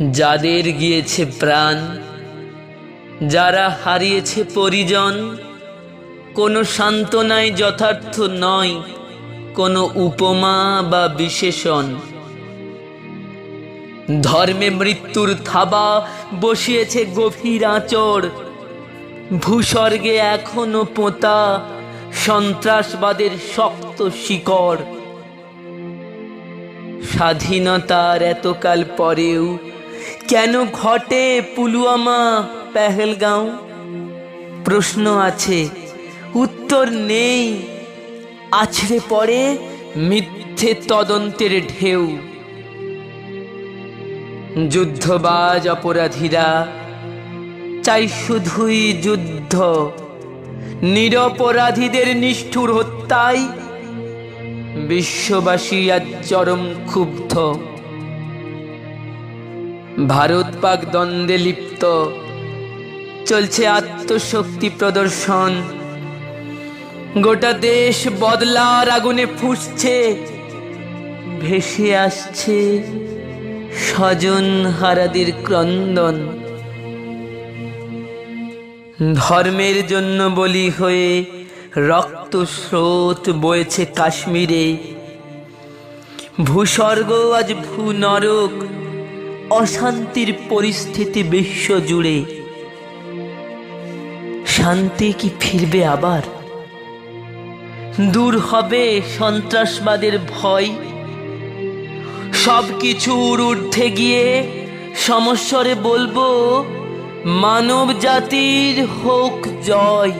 যাদের গিয়েছে প্রাণ, যারা হারিয়েছে পরিজন, কোনো সান্ত্বনায় যথার্থ নয়, কোনো উপমা বা বিশেষণ। ধর্মে মৃত্যুর থাবা বসিয়েছে গভীর আঁচড়, ভূস্বর্গে এখনও পোঁতা সন্ত্রাসবাদের শক্ত শিকড়। স্বাধীনতার এতকাল পরেও কেন ঘটে পুলুয়ামা পেহেলগাঁও? প্রশ্ন আছে। উত্তর নেই। আছড়ে পড়ে মিথ্যে তদন্তের ঢেউ। যুদ্ধবাজ অপরাধীরা চাই শুধুই যুদ্ধ। নিরপরাধীদের নিষ্ঠুর হত্যায় বিশ্ববাসী আজ চরম ক্ষুব্ধ। ভারত পাক দ্বন্দ্বে লিপ্ত। চলছে আত্মশক্তি প্রদর্শন। গোটা দেশ বদলার আগুনে ফুসছে। ভেসে আসছে স্বজন হারাদের ক্রন্দন। ধর্মের জন্য বলি হয়ে রক্ত স্রোত বয়েছে কাশ্মীরে। ভূস্বর্গ আজ ভূনরক অশান্তির পরিস্থিতি বিশ্ব জুড়ে। শান্তি কি ফিরবে আবার? দূর হবে সন্ত্রাসবাদের ভয়। সব কিছুর ঊর্ধ্বে গিয়ে সমস্বরে বলব মানব জাতির হোক জয়।